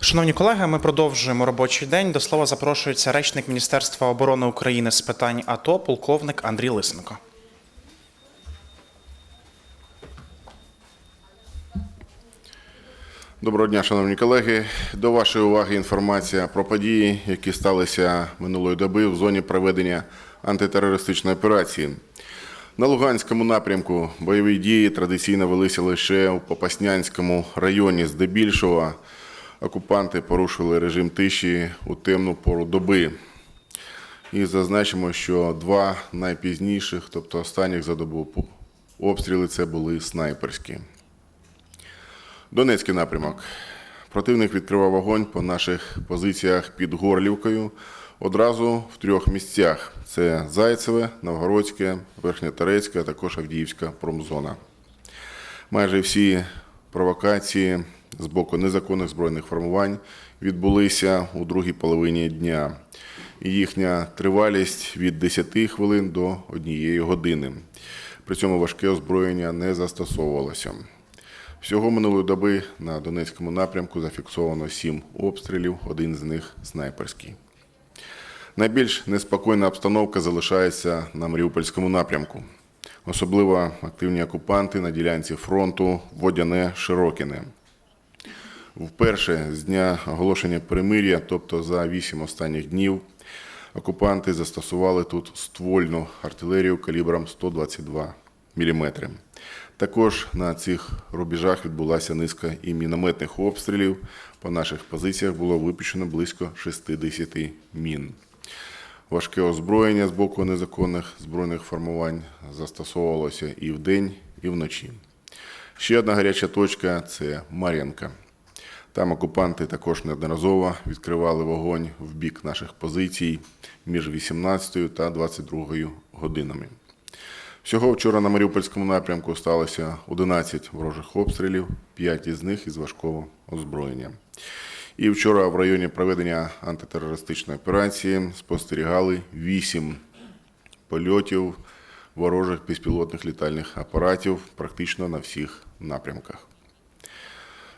Шановні колеги, ми продовжуємо робочий день. До слова запрошується речник Міністерства оборони України з питань АТО, полковник Андрій Лисенко. Доброго дня, шановні колеги. До вашої уваги інформація про події, які сталися минулої доби в зоні проведення антитерористичної операції. На Луганському напрямку бойові дії традиційно велися лише у Попаснянському районі. Здебільшого окупанти порушили режим тиші у темну пору доби. І зазначимо, що два найпізніших, тобто останніх за добу обстріли, це були снайперські. Донецький напрямок. Противник відкривав вогонь по наших позиціях під Горлівкою одразу в трьох місцях: це Зайцеве, Новгородське, Верхньоторецьке, а також Авдіївська промзона. Майже всі провокації з боку незаконних збройних формувань відбулися у другій половині дня. Їхня тривалість від 10 хвилин до однієї години. При цьому важке озброєння не застосовувалося. Всього минулої доби на Донецькому напрямку зафіксовано сім обстрілів, один з них снайперський. Найбільш неспокійна обстановка залишається на Маріупольському напрямку. Особливо активні окупанти на ділянці фронту Водяне Широкіне. Вперше з дня оголошення перемир'я, тобто за вісім останніх днів, окупанти застосували тут ствольну артилерію калібром 122 мм. Також на цих рубежах відбулася низка і мінометних обстрілів. По наших позиціях було випущено близько 60 мін. Важке озброєння з боку незаконних збройних формувань застосовувалося і вдень, і вночі. Ще одна гаряча точка це Мар'янка. Там окупанти також неодноразово відкривали вогонь в бік наших позицій між 18 та 22 годинами. Всього вчора на Маріупольському напрямку сталося 11 ворожих обстрілів, 5 із них із важкого озброєння. І вчора в районі проведення антитерористичної операції спостерігали 8 польотів ворожих безпілотних літальних апаратів практично на всіх напрямках.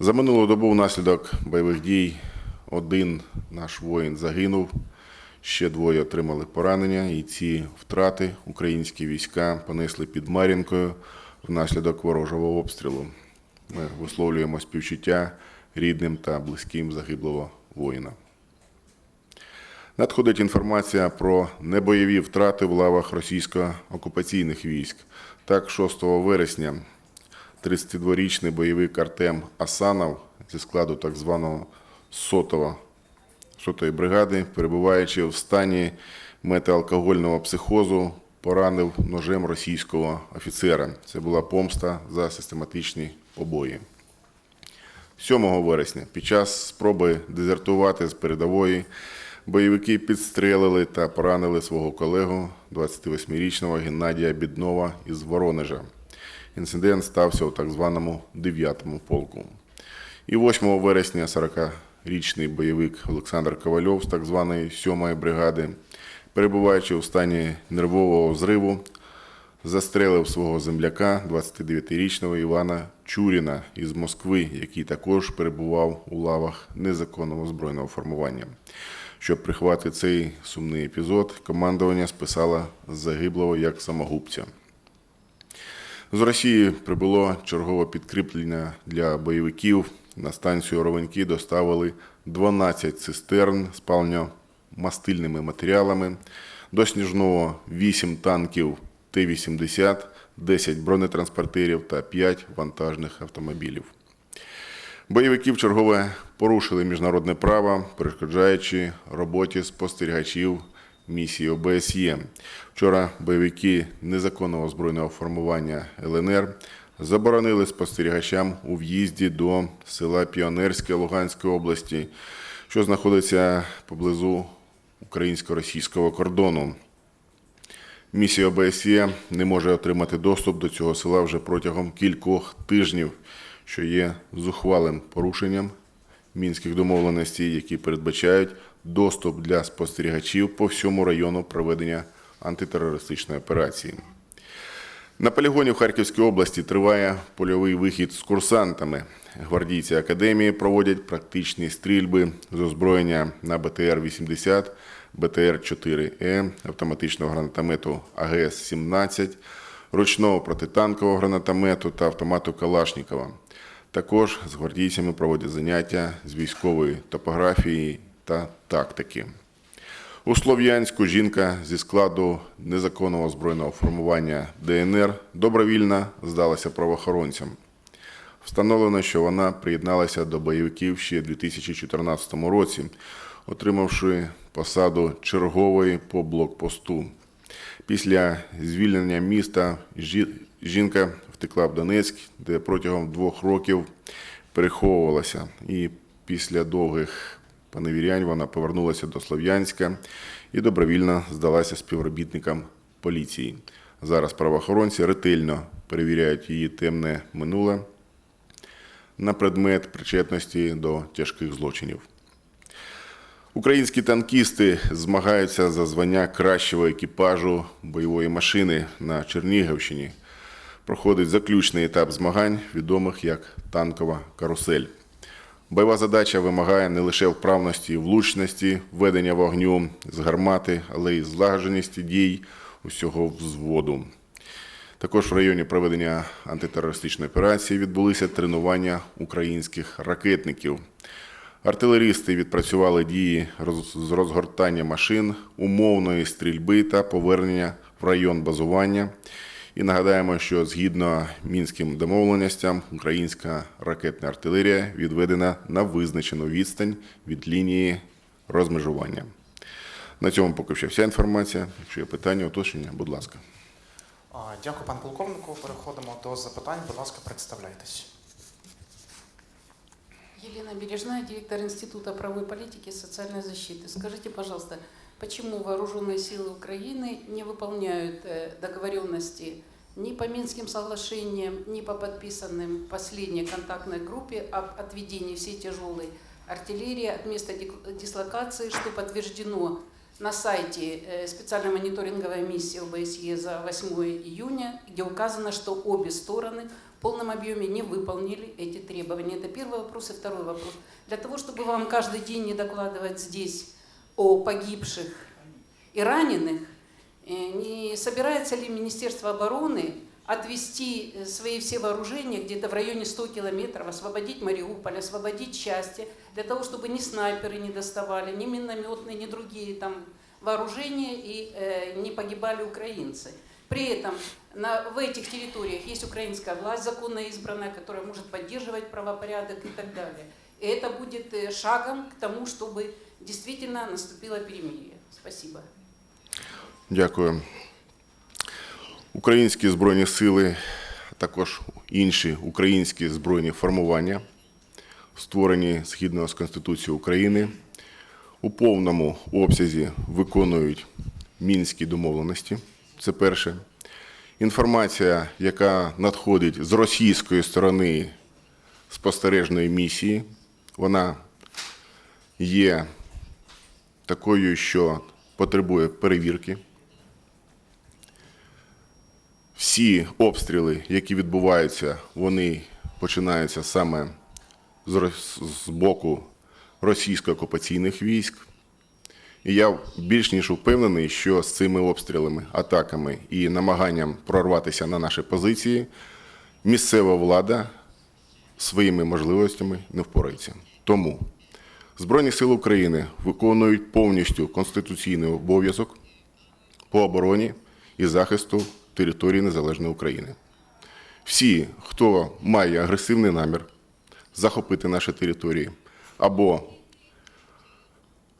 За минулу добу внаслідок бойових дій один наш воїн загинув, ще двоє отримали поранення, і ці втрати українські війська понесли під Мар'їнкою внаслідок ворожого обстрілу. Ми висловлюємо співчуття рідним та близьким загиблого воїна. Надходить інформація про небойові втрати в лавах російсько-окупаційних військ. Так, 6 вересня 32-річний бойовик Артем Асанов зі складу так званого сотого сотої бригади, перебуваючи в стані метеалкогольного психозу, поранив ножем російського офіцера. Це була помста за систематичні побої. 7 вересня під час спроби дезертувати з передової бойовики підстрелили та поранили свого колегу 28-річного Геннадія Біднова із Воронежа. Інцидент стався у так званому 9-му полку. І 8 вересня 40-річний бойовик Олександр Ковальов з так званої 7-ї бригади, перебуваючи у стані нервового зриву, застрелив свого земляка, 29-річного Івана Чуріна із Москви, який також перебував у лавах незаконного збройного формування. Щоб приховати цей сумний епізод, командування списало загиблого як самогубця. З Росії прибуло чергове підкріплення для бойовиків. На станцію Ровеньки доставили 12 цистерн з паливно-мастильними матеріалами, до Сніжного 8 танків Т-80, 10 бронетранспортерів та 5 вантажних автомобілів. Бойовики вчергове порушили міжнародне право, перешкоджаючи роботі спостерігачів місії ОБСЄ. Вчора бойовики незаконного збройного формування ЛНР заборонили спостерігачам у в'їзді до села Піонерське Луганської області, що знаходиться поблизу українсько-російського кордону. Місія ОБСЄ не може отримати доступ до цього села вже протягом кількох тижнів, що є зухвалим порушенням мінських домовленостей, які передбачають доступ для спостерігачів по всьому району проведення антитерористичної операції. На полігоні в Харківській області триває польовий вихід з курсантами. Гвардійці академії проводять практичні стрільби з озброєння на БТР-80, БТР-4Е, автоматичного гранатомету АГС-17, ручного протитанкового гранатомету та автомату Калашнікова. Також з гвардійцями проводять заняття з військової топографії та тактики. У Слов'янську жінка зі складу незаконного збройного формування ДНР добровільно здалася правоохоронцям. Встановлено, що вона приєдналася до бойовиків ще у 2014 році, отримавши посаду чергової по блокпосту. Після звільнення міста жінка втекла в Донецьк, де протягом двох років переховувалася. І після довгих поневірянь вона повернулася до Слов'янська і добровільно здалася співробітникам поліції. Зараз правоохоронці ретельно перевіряють її темне минуле на предмет причетності до тяжких злочинів. Українські танкісти змагаються за звання кращого екіпажу бойової машини на Чернігівщині. Проходить заключний етап змагань, відомих як танкова карусель. Бойова задача вимагає не лише вправності, влучності, ведення вогню з гармати, але й злагодженості дій усього взводу. Також в районі проведення антитерористичної операції відбулися тренування українських ракетників. Артилерісти відпрацювали дії з розгортання машин, умовної стрільби та повернення в район базування. І нагадаємо, що згідно мінським домовленостям, українська ракетна артилерія відведена на визначену відстань від лінії розмежування. На цьому поки що вся інформація. Якщо є питання, уточнення, будь ласка. Дякую, пан полковнику. Переходимо до запитань. Будь ласка, представляйтесь. Елена Бережная, директор Института правовой политики и социальной защиты. Скажите, пожалуйста, почему вооруженные силы Украины не выполняют э, договоренности ни по Минским соглашениям, ни по подписанным последней контактной группе об отведении всей тяжелой артиллерии от места дислокации, что подтверждено на сайте э, специальной мониторинговой миссии ОБСЕ за 8 июня, где указано, что обе стороны в полном объеме не выполнили эти требования. Это первый вопрос. И второй вопрос. Для того, чтобы вам каждый день не докладывать здесь о погибших и раненых, э, не собирается ли Министерство обороны отвести э, свои все вооружения где-то в районе 100 километров, освободить Мариуполь, освободить счастье, для того, чтобы ни снайперы не доставали, ни минометные, ни другие там вооружения и э, не погибали украинцы. При этом на, в этих территориях есть украинская власть, законно избранная, которая может поддерживать правопорядок и так далее. И это будет э, шагом к тому, чтобы действительно наступило перемирие. Спасибо. Дякую. Українські збройні сили, а також інші українські збройні формування, створені згідно з Конституцією України, у повному обсязі виконують мінські домовленості. Це перше. Інформація, яка надходить з російської сторони спостережної місії, вона є такою, що потребує перевірки. Всі обстріли, які відбуваються, вони починаються саме з, боку російсько-окупаційних військ. І я більш ніж впевнений, що з цими обстрілами, атаками і намаганням прорватися на наші позиції місцева влада своїми можливостями не впорається. Тому Збройні сили України виконують повністю конституційний обов'язок по обороні і захисту території незалежної України. Всі, хто має агресивний намір захопити наші території або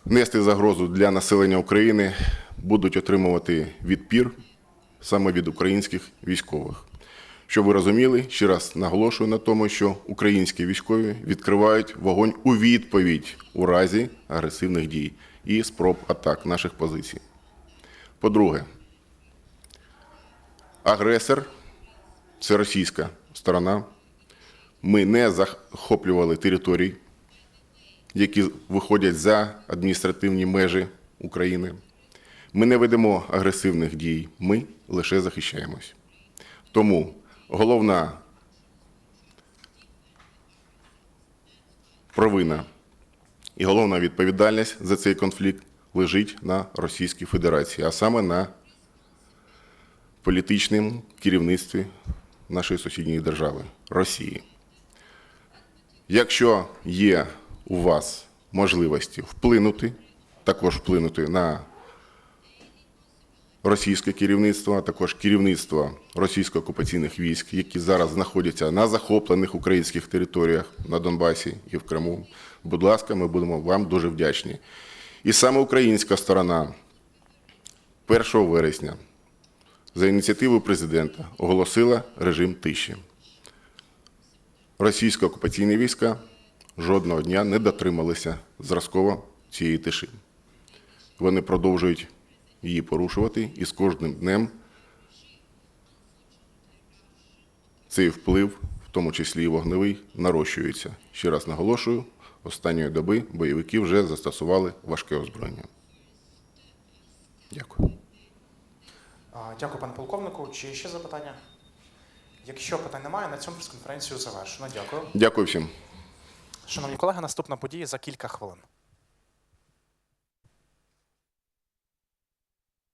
нести загрозу для населення України, будуть отримувати відпір саме від українських військових. Щоб ви розуміли, ще раз наголошую на тому, що українські військові відкривають вогонь у відповідь у разі агресивних дій і спроб атак наших позицій. По-друге, агресор це російська сторона. Ми не захоплювали територій, які виходять за адміністративні межі України. Ми не ведемо агресивних дій, ми лише захищаємось. Тому головна провина і головна відповідальність за цей конфлікт лежить на Російській Федерації, а саме на політичному керівництві нашої сусідньої держави Росії. Якщо є у вас можливості вплинути, також вплинути на російське керівництво, а також керівництво російсько-окупаційних військ, які зараз знаходяться на захоплених українських територіях на Донбасі і в Криму. Будь ласка, ми будемо вам дуже вдячні. І саме українська сторона 1 вересня за ініціативою президента оголосила режим тиші. Російсько-окупаційні війська жодного дня не дотрималися зразково цієї тиші. Вони продовжують її порушувати, і з кожним днем цей вплив, в тому числі і вогневий, нарощується. Ще раз наголошую, останньої доби бойовики вже застосували важке озброєння. Дякую. Дякую, пане полковнику. Чи ще запитання? Якщо питань немає, на цьому прес-конференцію завершено. Дякую. Дякую всім. Шановні колеги, наступна подія за кілька хвилин.